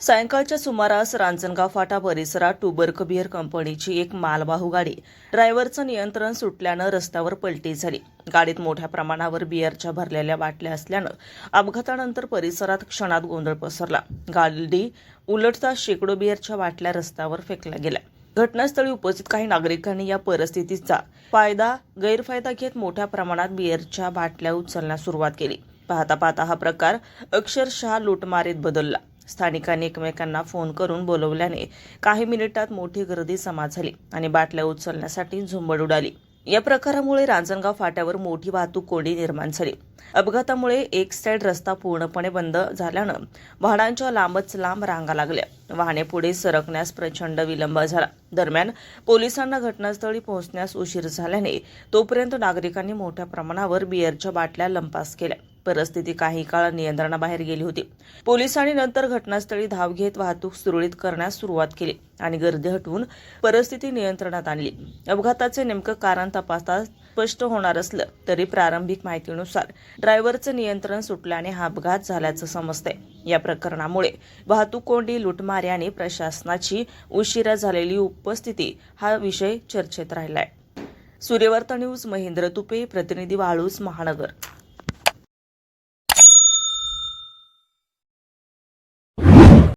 सायंकाळच्या सुमारास रांजणगाव फाटा परिसरात टुबर्क बिअर कंपनीची एक मालवाहू गाडी ड्रायव्हरचं नियंत्रण सुटल्यानं रस्त्यावर पलटी झाली. गाडीत मोठ्या प्रमाणावर बिअरच्या भरलेल्या बाटल्या असल्यानं अपघातानंतर परिसरात क्षणात गोंधळ पसरला. गाडी उलटता शेकडो बिअरच्या बाटल्या रस्त्यावर फेकल्या गेल्या. घटनास्थळी उपस्थित काही नागरिकांनी या परिस्थितीचा फायदा गैरफायदा घेत मोठ्या प्रमाणात बिअरच्या बाटल्या उचलण्यास सुरुवात केली. पाहता पाहता हा प्रकार अक्षरशः लुटमारीत बदलला. स्थानिकांनी एकमेकांना फोन करून बोलवल्याने काही मिनिटात मोठी गर्दी जमा झाली आणि बाटल्या उचलण्यासाठी झुंबड उडाली. या प्रकारामुळे रांजणगाव फाट्यावर मोठी वाहतूक कोंडी निर्माण झाली. अपघातामुळे एक साईड रस्ता पूर्णपणे बंद झाल्यानं वाहनांच्या लांबच लांब रांगा लागल्या. वाहने पुढे सरकण्यास प्रचंड विलंब झाला. दरम्यान पोलिसांना घटनास्थळी पोहोचण्यास उशीर झाल्याने तोपर्यंत नागरिकांनी मोठ्या प्रमाणावर बिअरच्या बाटल्या लंपास केल्या. परिस्थिती काही काळ नियंत्रणाबाहेर गेली होती. पोलिसांनी नंतर घटनास्थळी धाव घेत वाहतूक सुरळीत करण्यास सुरुवात केली आणि गर्दी हटवून परिस्थिती नियंत्रणात आणली. अपघाताचे नेमकं कारण तपासता स्पष्ट होणार असलं तरी प्रारंभिक माहितीनुसार ड्रायव्हरचं नियंत्रण सुटल्याने हा अपघात झाल्याचं समजतंय. या प्रकरणामुळे वाहतूक कोंडी लुटमार आणि प्रशासनाची उशिरा झालेली उपस्थिती हा विषय चर्चेत राहिलाय. सूर्यवर्त न्यूज महेंद्र तुपे प्रतिनिधी वाळूस महानगर.